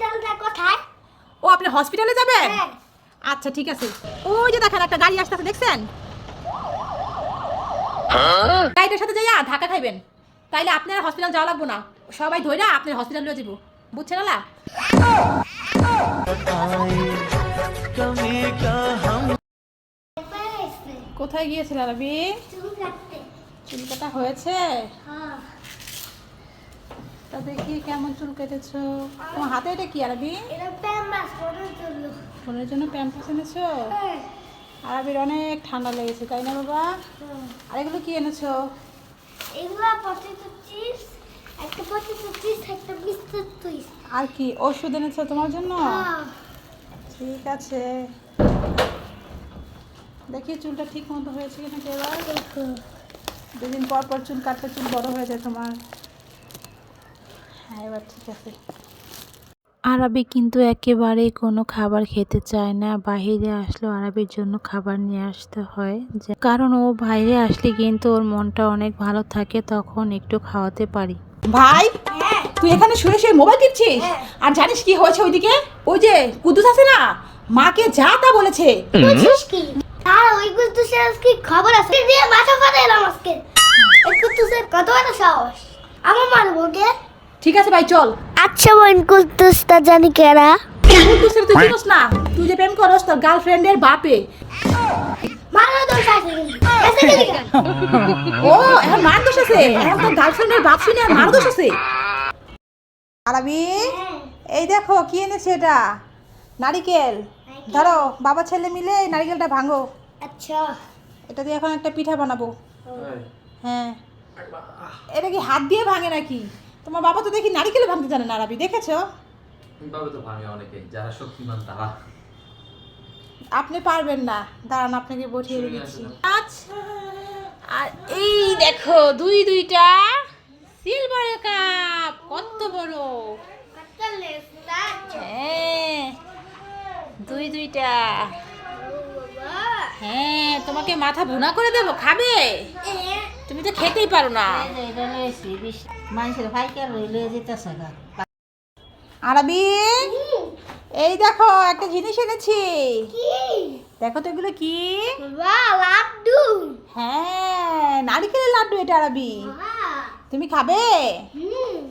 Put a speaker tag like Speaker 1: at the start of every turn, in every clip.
Speaker 1: হসপিটালটা কোথায়?
Speaker 2: ও আপনি হসপিটালে যাবেন?
Speaker 1: হ্যাঁ।
Speaker 2: আচ্ছা ঠিক আছে। ওই যে দেখেন একটা গাড়ি আসতেছে দেখছেন? গাড়িটার সাথে যাইয়া ঢাকা খাইবেন। তাইলে আপনার হসপিটাল যাওয়া লাগবো না। সবাই ধইরা আপনার হসপিটাল নিয়ে যাব। বুঝছেন না কোথায় গিয়েছিল? রবি
Speaker 1: চুল
Speaker 2: কাটা হয়েছে?
Speaker 1: হ্যাঁ।
Speaker 2: তা দেখি কেমন চুল কেটেছো? তোমার হাতে এটা কি আরবি?
Speaker 1: জন্য।
Speaker 2: ফোনের জন্য প্যাম্পাস এনেছো?
Speaker 1: হ্যাঁ।
Speaker 2: আরবির অনেক ঠান্ডা লেগেছে তাই না বাবা? আর এগুলো কি এনেছো?
Speaker 1: এগুলো পটেটো চিপস একটা পটেটো চিপস একটা বিস্কুট
Speaker 2: আর কি ওষুধ এনেছো তোমার জন্য?
Speaker 1: হ্যাঁ।
Speaker 2: ঠিক আছে। দেখি চুলটা ঠিক মতো হয়েছে কিনা এবার দুদিন পর পর চুল কাটলে চুল বড় হয়ে যায় তোমার। হ্যাঁ এবার ঠিক আছে।
Speaker 3: আরবি কিন্তু একেবারে কোনো খাবার খেতে চায় না। বাইরে আসলে আরবির জন্য খাবার নিয়ে আসতে হয়। যে কারণ ও বাইরে আসলে কিন্তু ওর মনটা অনেক ভালো থাকে তখন একটু খাওয়াতে পারি।
Speaker 2: ভাই
Speaker 1: হ্যাঁ।
Speaker 2: তুই এখানে শুয়ে শুয়ে মোবাইল টিপছিস?
Speaker 1: হ্যাঁ।
Speaker 2: আর জানিস কি হয়েছে ওইদিকে? ওই যে কুদ্দুস আছে না? মাকে যা তা বলেছে।
Speaker 1: বুঝছিস কি? আর ওই কুদ্দুসের আজকে খবর আছে? দিয়ে মাথা ফাটে এলাম আজকে। ওই কুদ্দুসের কত বড় সাহস? আমার মারবো কে
Speaker 2: ঠিক আছে ভাই চল।
Speaker 1: আচ্ছা বোন কুদ্দুসটা জানি কেরা।
Speaker 2: কুদ্দুসের তুই চিনিস না? তুই যে প্রেম করস তোর গার্লফ্রেন্ডের বাপে।
Speaker 1: মারো এসে গেলি
Speaker 2: ও এখন মার দোষ আছে? এখন তোর গার্লফ্রেন্ডের বাপ শুনে আর মার দোষ আছে? আরবি এই দেখো কি এনেছে এটা? নারিকেল। ধরো বাবা ছেলে মিলে এই নারিকেলটা ভাঙো।
Speaker 1: আচ্ছা।
Speaker 2: এটা দিয়ে এখন একটা পিঠা বানাবো। হ্যাঁ। এটা কি হাত দিয়ে ভাঙে নাকি? তোমার বাবা তো দেখি নারিকেল ভাঙতে জানে না আরবি দেখেছ?
Speaker 4: ভাবে তো ভাঙে অনেকে যারা শক্তিমান তারা।
Speaker 2: আপনি পারবেন না দাঁড়ান আপনাকে বসিয়ে দিচ্ছি। আচ্ছা আর এই দেখো দুই দুইটা সিলভারের কাপ কত বড়। হ্যাঁ দুই দুইটা। হ্যাঁ তোমাকে মাথা ভুনা করে দেবো খাবে? তুমি তো খেতেই পারো না।
Speaker 5: মানুষের ভাইকে রইলে যেতেছে
Speaker 2: আরবি এই দেখো একটা জিনিস এনেছি। দেখো তো এগুলো কি?
Speaker 1: লাড্ডু।
Speaker 2: হ্যাঁ নারিকেলের লাড্ডু এটা আরবি। তুমি খাবে?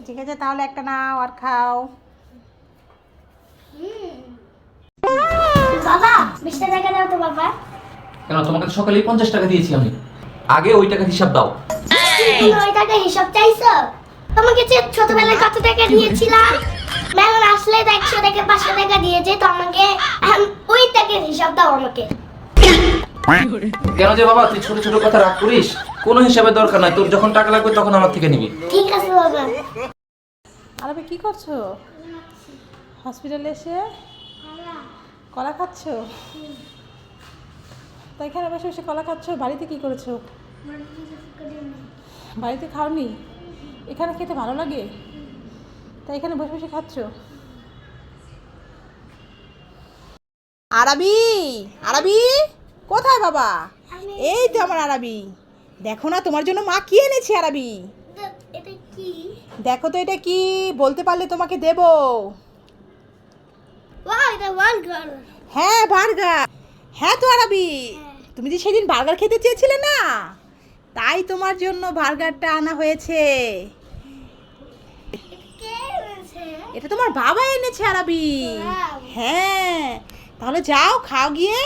Speaker 2: ঠিক আছে তাহলে একটা নাও আর খাও।
Speaker 1: বাবা বিশটা টাকা দাও তো বাবা।
Speaker 4: কেন তোমাকে তো সকালেই পঞ্চাশ টাকা দিয়েছি আমি। আগে ওই টাকার হিসাব দাও।
Speaker 1: তুমি ওই টাকা হিসাব চাইছো? তোমাকে যে ছোটবেলায় কত টাকা দিয়েছিলাম? মেলন আসলে একশো টাকা পাঁচশো টাকা দিয়েছে তো আমাকে ওই টাকার হিসাব দাও আমাকে।
Speaker 4: কেন যে বাবা তুই ছোট ছোট কথা রাগ করিস? কোনো হিসাবে দরকার নাই তোর যখন টাকা লাগবে তখন আমার থেকে নিবি।
Speaker 1: ঠিক আছে বাবা।
Speaker 2: আরবি কি করছ? হসপিটালে এসে কলা খাচ্ছো? তো এখানে বসে বসে কলা খাচ্ছো? বাড়িতে কি করেছ? বাড়িতে খাওনি? এখানে খেতে ভালো লাগে? তাই এখানে বসে বসে খাচ্ছো? আরবি! আরবি! কোথায় বাবা? এই তো আমার আরবি। দেখো না তোমার জন্য মা কি এনেছে আরবি? দেখো তো এটা কি? বলতে পারলে তোমাকে দেব। হ্যাঁ বার্গার হ্যাঁ তো আরবি। তুমি যে সেদিন বার্গার খেতে চেয়েছিলে না? তাই তোমার জন্য বার্গারটা আনা হয়েছে। এটা তোমার বাবা এনেছে আরবি. হ্যাঁ তাহলে যাও খাও গিয়ে।